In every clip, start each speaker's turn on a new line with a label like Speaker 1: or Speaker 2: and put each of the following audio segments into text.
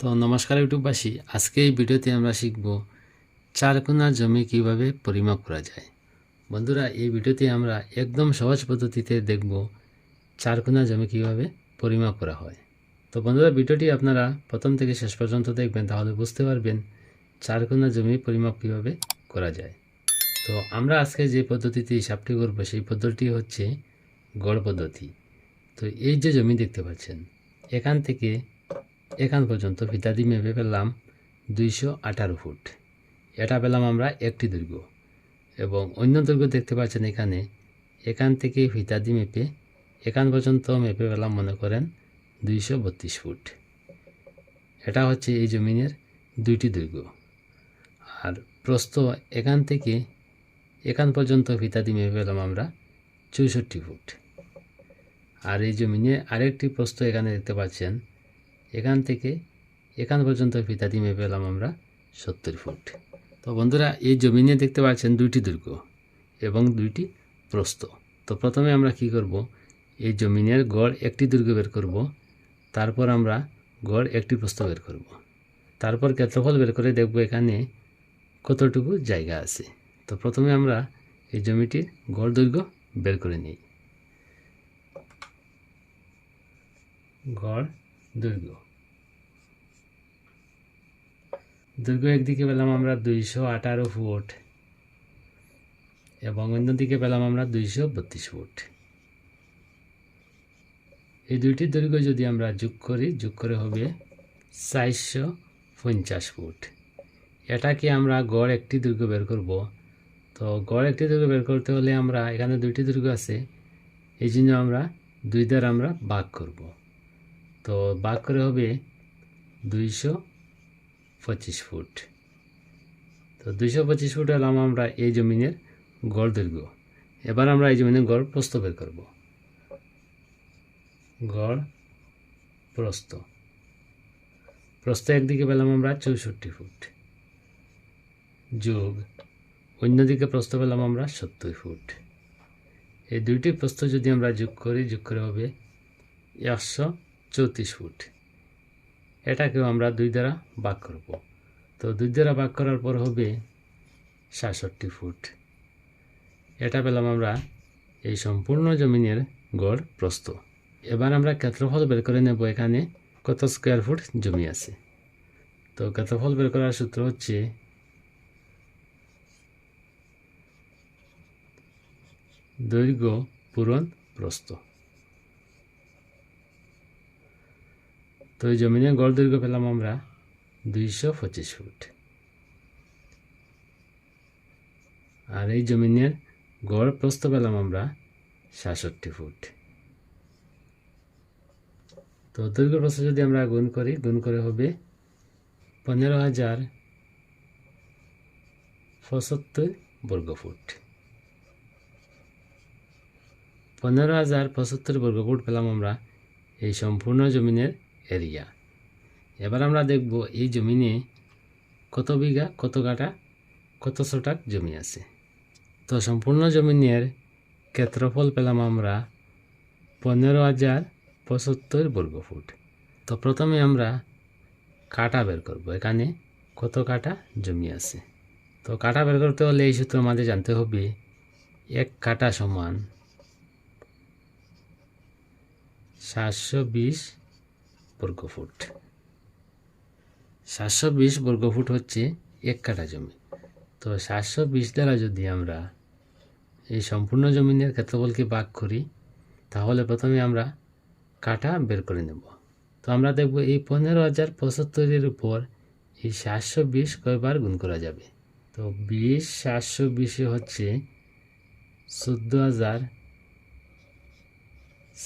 Speaker 1: তো নমস্কার ইউটিউববাসী, আজকে এই ভিডিওতে আমরা শিখব চার কোনা জমি কীভাবে পরিমাপ করা যায়। বন্ধুরা, এই ভিডিওতে আমরা একদম সহজ পদ্ধতিতে দেখব চার কোনা জমি কীভাবে পরিমাপ করা হয়। তো বন্ধুরা, ভিডিওটি আপনারা প্রথম থেকে শেষ পর্যন্ত দেখবেন, তাহলে বুঝতে পারবেন চার কোনা জমি পরিমাপ কীভাবে করা যায়। তো আমরা আজকে যে পদ্ধতিতে হিসাবটি করব, সেই পদ্ধতিটি হচ্ছে গড় পদ্ধতি। তো এই যে জমি দেখতে পাচ্ছেন, এখান থেকে এখান পর্যন্ত ফিতাদি মেপে পেলাম দুইশো আঠারো ফুট। এটা পেলাম আমরা একটি দুর্গ এবং অন্য দৈর্ঘ্য দেখতে পাচ্ছেন এখানে। এখান থেকে ফিতাদি মেপে এখান পর্যন্ত মেপে পেলাম মনে করেন দুইশো বত্রিশ ফুট। এটা হচ্ছে এই জমিনের দুইটি দুর্গ। আর প্রস্থ এখান থেকে এখান পর্যন্ত ফিতাদি মেপে পেলাম আমরা চৌষট্টি ফুট। আর এই জমিনে আরেকটি প্রস্থ এখানে দেখতে পাচ্ছেন এখান থেকে এখান পর্যন্ত ফিতা মেপে পেলাম আমরা সত্তর ফুট। তো বন্ধুরা, এই জমিনে দেখতে পাচ্ছেন দুইটি দুর্গ এবং দুইটি প্রস্থ। তো প্রথমে আমরা কি করব? এই জমিনের গড় একটি দৈর্ঘ্য বের করব। তারপর আমরা গড় একটি প্রস্থ বের করব। তারপর ক্ষেত্রফল বের করে দেখব এখানে কতটুকু জায়গা আছে। তো প্রথমে আমরা এই জমিটির গড় দৈর্ঘ্য বের করে নিই। গড় দৈর্ঘ্য দৈর্ঘ্য একদিকে পেলাম আমরা দুইশো আঠারো ফুট এবং অন্যদিকে পেলাম আমরা দুইশো বত্রিশ ফুট। এই দুইটি দৈর্ঘ্য যদি আমরা যোগ করি, যোগ করে হবে চারশো পঞ্চাশ ফুট। এটাকে আমরা গড় একটি দৈর্ঘ্য বের করব। তো গড় একটি দৈর্ঘ্য বের করতে হলে আমরা এখানে দুইটি দৈর্ঘ্য আছে, এই জন্য আমরা দুই দ্বারা আমরা ভাগ করব। তো ভাগ করে হবে দুইশো পঁচিশ ফুট। তো দুইশো পঁচিশ ফুট হলাম আমরা এই জমিনের গড় দৈর্ঘ্য। এবার আমরা এই জমিনের গড় প্রস্থ বের করব। গড় প্রস্থ। প্রস্থ একদিকে পেলাম আমরা চৌষট্টি ফুট। যোগ অন্যদিকে প্রস্থ পেলাম আমরা সত্তর ফুট। এই দুইটি প্রস্থ যদি আমরা যোগ করি, যোগ করে হবে একশো চৌত্রিশ ফুট। এটাকেও আমরা দুই দ্বারা ভাগ করব। তো দুই দ্বারা ভাগ করার পর হবে সাতষট্টি ফুট। এটা পেলাম আমরা এই সম্পূর্ণ জমিনের গড় প্রস্থ। এবার আমরা ক্ষেত্রফল বের করে নেব এখানে কত স্কোয়ার ফুট জমি আছে। তো ক্ষেত্রফল বের করার সূত্র হচ্ছে দৈর্ঘ্য পূরণ প্রস্থ। তো এই জমিনের গড় দৈর্ঘ্য পেলাম আমরা দুইশো পঁচিশ ফুট। আর এই জমিনের গড় প্রস্থ পেলাম আমরা সাতষট্টি ফুট। তো দৈর্ঘ্য প্রস্থ যদি আমরা গুণ করি, গুণ করে হবে পনেরো হাজার পঁচাত্তর বর্গ ফুট পনেরো হাজার পঁচাত্তর বর্গ ফুট পেলাম আমরা এই সম্পূর্ণ জমিনের এরিয়া। এবার আমরা দেখব এই জমিনে কত বিঘা, কত কাটা কত শতাক জমি আছে। তো সম্পূর্ণ জমিনের ক্ষেত্রফল পেলাম আমরা পনেরো হাজার পঁচাত্তর বর্গ ফুট। তো প্রথমে আমরা কাটা বের করব। এখানে কত কাটা জমি আছে? তো কাটা বের করতে হলে এই সূত্র আমাদের জানতে হবে। এক কাটা সমান সাতশো বিশ বর্গফুট সাতশো বিশ বর্গফুট হচ্ছে এক কাঠা জমি। তো সাতশো বিশ দ্বারা যদি আমরা এই সম্পূর্ণ জমিনের ক্ষেত্রফলকে ভাগ করি, তাহলে প্রথমে আমরা কাঠা বের করে নেব। তো আমরা দেখব এই পনেরো হাজার পঁচাত্তরের উপর এই সাতশো বিশ কয়বার গুণ করা যাবে? তো বিশ সাতশো বিশে হচ্ছে চোদ্দ হাজার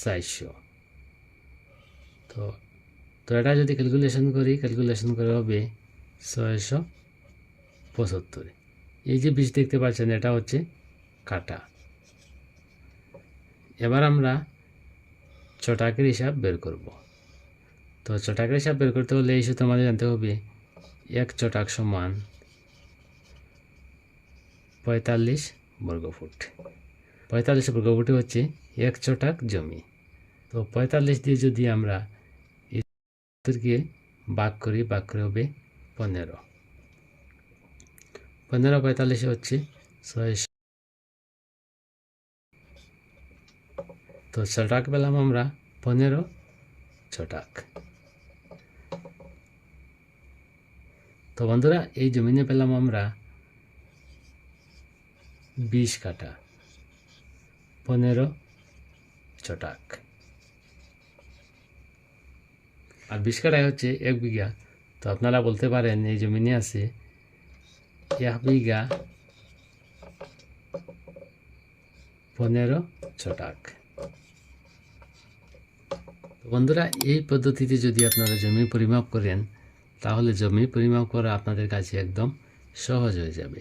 Speaker 1: চারশো। তো তো এটা যদি ক্যালকুলেশন করি ক্যালকুলেশন করে হবে ছয়শো পঁচাত্তর। এই যে বীজ দেখতে পাচ্ছেন, এটা হচ্ছে কাটা। এবার আমরা চটাকের হিসাব বের করব। তো চটাকের হিসাব বের করতে হলে এই সূত্র জানতে হবে, এক চটাক সমান পঁয়তাল্লিশ বর্গফুট। পঁয়তাল্লিশ বর্গফুটে হচ্ছে এক চটাক জমি। তো পঁয়তাল্লিশ দিয়ে যদি আমরা এদেরকে ভাগ করি, ভাগ করে হবে পনেরো। পনেরো পঁয়তাল্লিশে হচ্ছে ছয় তো ছটাক পেলাম আমরা পনেরো ছটাক। তো বন্ধুরা, এই জমিনে পেলাম আমরা বিশ কাটা পনেরো ছটাক। আর বিশ কাঠায় হচ্ছে এক বিঘা। তো আপনারা বলতে পারেন, এই জমিনে আছে এক বিঘা পনেরো ছটাক। বন্ধুরা, এই পদ্ধতিতে যদি আপনারা জমি পরিমাপ করেন, তাহলে জমি পরিমাপ করা আপনাদের কাছে একদম সহজ হয়ে যাবে।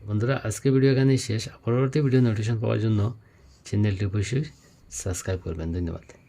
Speaker 1: বন্ধুরা, আজকে ভিডিও এখানেই শেষ। পরবর্তী ভিডিও নোটিফিকেশন পাওয়ার জন্য চ্যানেলটি অবশ্যই সাবস্ক্রাইব করবেন। ধন্যবাদ।